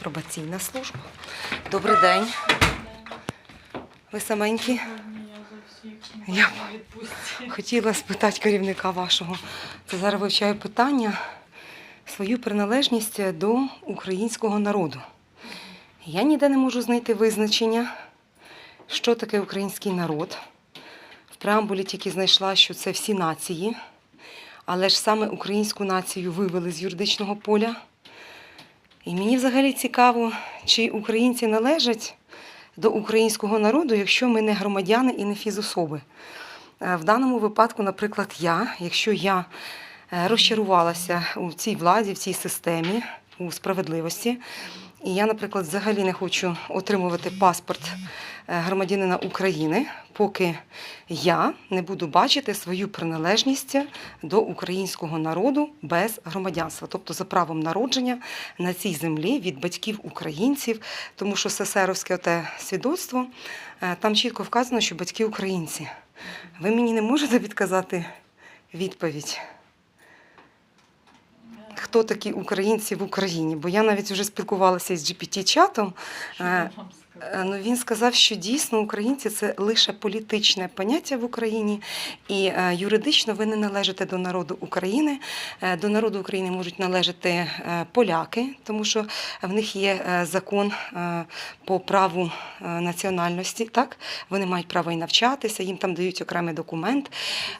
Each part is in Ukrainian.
пробаційна служба. Добрий день. Ви саменькі? Я хотіла спитати керівника вашого. Це зараз вивчаю питання свою приналежність до українського народу. Я ніде не можу знайти визначення, що таке український народ. В преамбулі тільки знайшла, що це всі нації, але ж саме українську націю вивели з юридичного поля. І мені взагалі цікаво, чи українці належать до українського народу, якщо ми не громадяни і не фізособи. Е, В даному випадку, наприклад, я, якщо я е, розчарувалася у цій владі, в цій системі, у справедливості, і я, наприклад, взагалі не хочу отримувати паспорт е, громадянина України, поки я не буду бачити свою приналежність до українського народу без громадянства, тобто за правом народження на цій землі від батьків українців, тому що сесеровське оте свідоцтво е, там чітко вказано, що батьки українці. Ви мені не можете відказати відповідь? Хто такі українці в Україні? Бо я навіть вже спілкувалася із GPT-чатом. Е, Е, Ну, він сказав, що дійсно українці це лише політичне поняття в Україні, і е, юридично ви не належите до народу України. Е, До народу України можуть належати е, поляки, тому що в них є е, закон е, по праву е, національності. Так, вони мають право і навчатися, їм там дають окремий документ.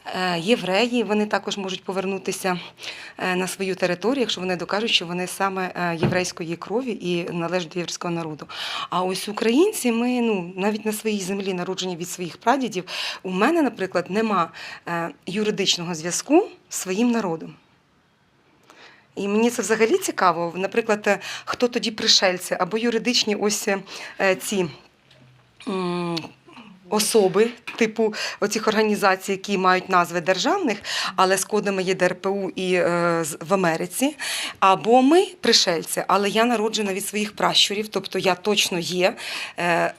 Е, Євреї вони також можуть повернутися е, на свою територію, якщо вони докажуть, що вони саме е, єврейської крові і належать до єврейського народу. А ось українці, ми ну навіть на своїй землі, народжені від своїх прадідів, у мене, наприклад, нема е, юридичного зв'язку з своїм народом. І мені це взагалі цікаво. Наприклад, е, хто тоді пришельці або юридичні ось е, ці. Особи типу оцих організацій, які мають назви державних, але з кодами є ДРПУ і е, в Америці. Або ми пришельці, але я народжена від своїх пращурів, тобто я точно є, е,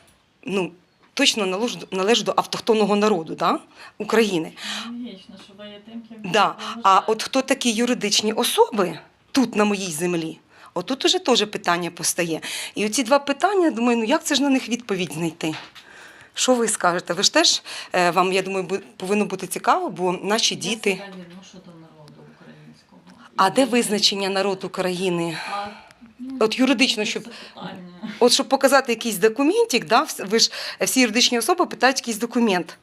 ну, точно належу, належу до автохтонного народу да? України. Логічно, що ви є тим, ким Да. А от хто такі юридичні особи тут, на моїй землі? Отут уже теж питання постає. І оці два питання, думаю, ну як це ж на них відповідь знайти? Що ви скажете? Ви ж теж е, вам, я думаю, повинно бути цікаво, бо наші Я діти. себе відношу до народу українського. А де визначення народ України? Ну, От юридично, щоб. От щоб показати якийсь документик, да, ви ж е, всі юридичні особи питають якийсь документ.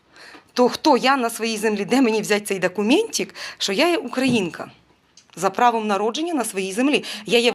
То хто я на своїй землі, де мені взяти цей документик, що я є українка за правом народження на своїй землі? Я є